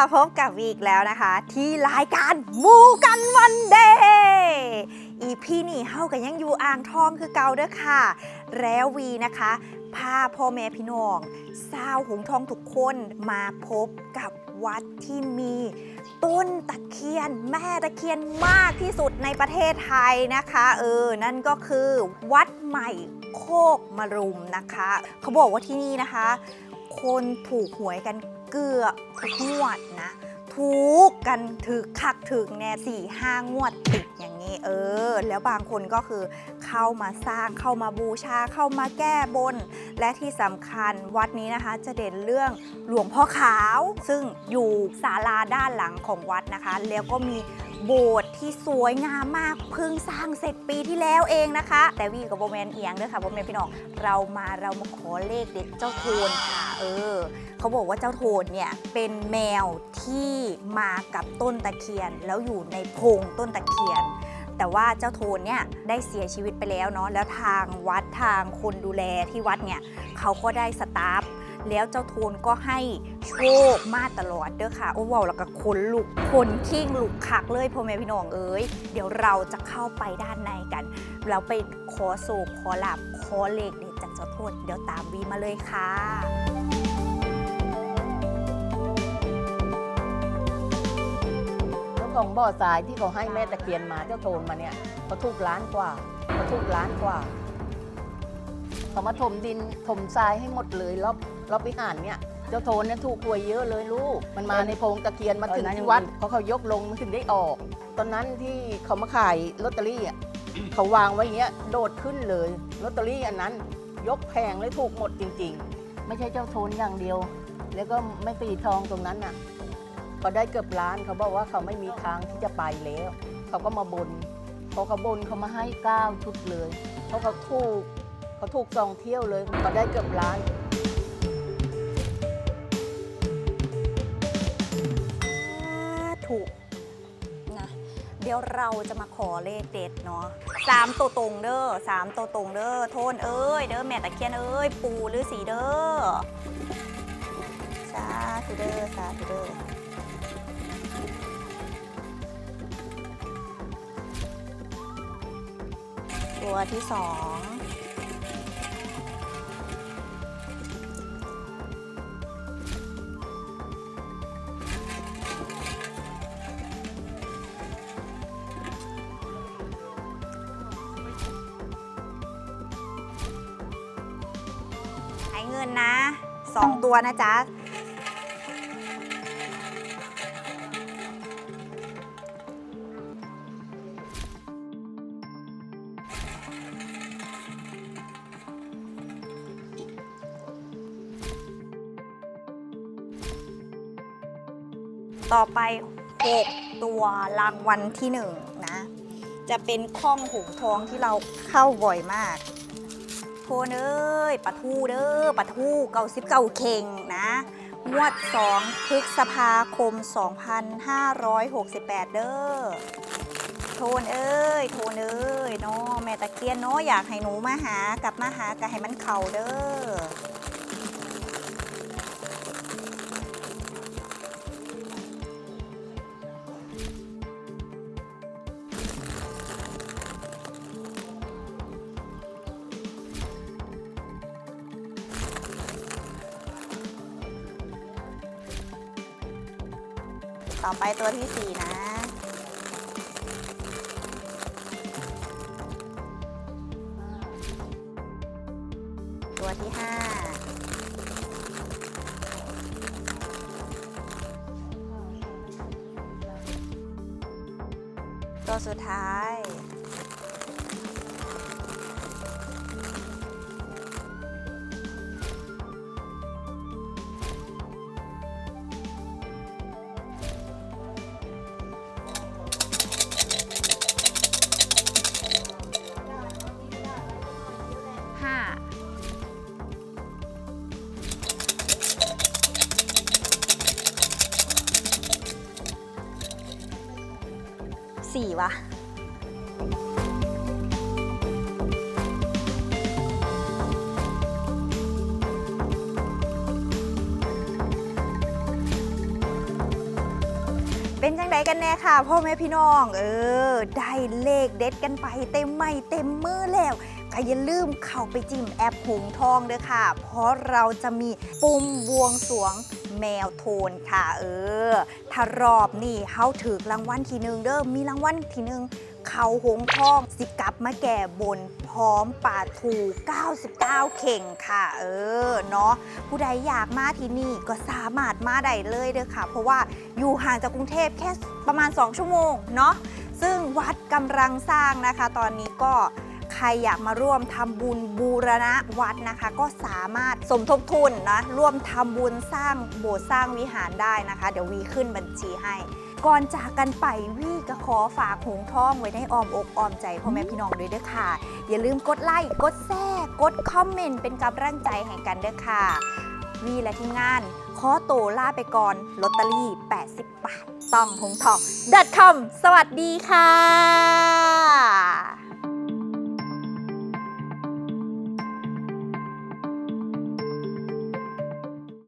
สวัสดีค่ะพบกับวีอีกแล้วนะคะ ที่รายการมูกันวันเดย์อีพี่นี่เฮากันยังอยู่อ่างทองคือเก่าเด้อค่ะ แล้ววีนะคะพาพ่อแม่พี่น้องสาวหงทองทุกคนมาพบกับวัดที่มี ต้นตะเคียน แม่ตะเคียนมากที่สุดในประเทศไทยนะคะ เออ นั่นก็คือวัดใหม่โคกมรุมนะคะ เขาบอกว่าที่นี่นะคะ คนถูกหวยกัน เกือบทุกงวดนะทุกกันถึกคักถึกแน่สี่ห้างวดติดอย่างนี้เออ แล้วบางคนก็คือเข้ามาสร้างเข้ามาบูชาเข้ามาแก้บน และที่สำคัญวัดนี้นะคะจะเด่นเรื่องหลวงพ่อขาว ซึ่งอยู่ศาลาด้านหลังของวัดนะคะ แล้วก็มี โบสถ์ที่สวยงามมากเพิ่งสร้างเสร็จปีที่แล้วเองนะคะ แต่วีกับโบแมนเอียงเด้อค่ะโบแมนพี่น้องเรามาเรามาขอเลขเด็ดเจ้าโทนค่ะ เออเขาบอกว่าเจ้าโทนเนี่ยเป็นแมวที่มากับต้นตะเคียน แล้วอยู่ในโพรงต้นตะเคียนแต่ว่าเจ้าโทนเนี่ยได้เสียชีวิตไปแล้วเนาะแล้วทางวัดทางคนดูแลที่วัดเนี่ยเขาก็ได้สตาฟแล้วเจ้าโทนก็ให้ โชคมาตลอดเด้อค่ะ โอ้ว้าวแล้วก็คนลุกคนขิ้งลุกคักเลยพ่อแม่พี่น้องเอ้ย เดี๋ยวเราจะเข้าไปด้านในกัน เราไปขอโศกขอหลับขอเลขเด็ดจากเจ้าโทนเดี๋ยวตามวีมาเลยค่ะเจ้าของบ่อทรายที่เขาให้แม่ตะเคียนมาเจ้าโทนมาเนี่ยเขาถูกล้านกว่าเขาถูกล้านกว่าเขามาถมดินถมทรายให้หมดเลยรอบรอบวิหารเนี่ย เจ้าโทนเนี่ยถูกหวยเยอะเลยลูก มันมาในโพรงตะเคียนมาถึงที่วัดเพราะเขายกลงมันถึงได้ออก ตอนนั้นที่เขามาขายลอตเตอรี่อะเขาวางไว้อย่างเงี้ยโดดขึ้นเลยลอตเตอรี่อันนั้น ยกแพงเลยถูกหมดจริง ๆ ไม่ใช่เจ้าโทนอย่างเดียว แล้วก็ไม่ปีทองตรงนั้นน่ะเขาได้เกือบล้านเขาบอกว่าเขาไม่มีทางที่จะไปแล้ว เขาก็มาบนพอเขาบนเขามาให้เก้าชุดเลย เพราะเขาถูกเขาถูกสองเที่ยวเลยเขาได้เกือบล้าน ถูกนะเดี๋ยวเราจะมาขอเลขเด็ดเนาะสามตัวตรงเด้อสามตัวตรงเด้อโทนเอ้ยเด้อแม่ตะเคียนเอ้ยปูหรือสีเด้อสาธุเด้อสาธุเด้อตัวที่สอง นนะสองตัวนะจ๊ะต่อไป 6 ตัวรางวัลที่ 1 นะ จะเป็นข้องหงทองที่เราเข้าบ่อยมาก โทนเอ้ยปะทูเด้อปะทูเก่าสิบเก่าเข่งนะงวด 2 พฤษภาคม 2568 เด้อ โทนเอ้ย โทนเอ้ยเนาะแม่ตะเคียนเนาะอยากให้หนูมาหากลับมาหากะให้มันเข่าเด้อ ต่อไปตัวที่สี่นะ ตัวที่ห้าตัวสุดท้าย 4วะเป็นจังไดกันแน่ค่ะพ่อแม่พี่น้อง เออ ได้เลขเด็ดกันไปเต็มใหม่เต็มมือแล้ว ก็อย่าลืมเข้าไปจิ้มแอปหงทองเด้อค่ะ เพราะเราจะมีปุ่มบวงสวงแมวโทนค่ะ เออ ถ้ารอบนี่เฮาถือรางวัลทีหนึ่งเด้อมีรางวัลทีหนึ่งเขาหงทองสิกลับมาแก่บนพร้อมป่าถู 99 เข่งค่ะ เออ เนาะผู้ใดอยากมาที่นี่ก็สามารถมาได้เลยเด้อค่ะ เพราะว่าอยู่ห่างจากกรุงเทพแค่ประมาณ 2 ชั่วโมง เนาะซึ่งวัดกำลังสร้างนะคะ ตอนนี้ก็ ใครอยากมาร่วมทำบุญบูรณะวัดนะคะ ก็สามารถสมทบทุนนะร่วมทำบุญสร้างโบสถ์สร้างวิหารได้นะคะ เดี๋ยววีขึ้นบัญชีให้ ก่อนจากกันไปวีก็ขอฝากหงท่องไว้ในอ้อมอกออมใจพ่อแม่พี่น้องด้วยเด้อค่ะ อย่าลืมกดไลค์กดแชร์กดคอมเมนต์เป็นกำลังใจให้กันเด้อค่ะวีและทีมงานขอโตล่าไปก่อนลอตเตอรี่ 80 บาท ต้องหงทอง .com สวัสดีค่ะ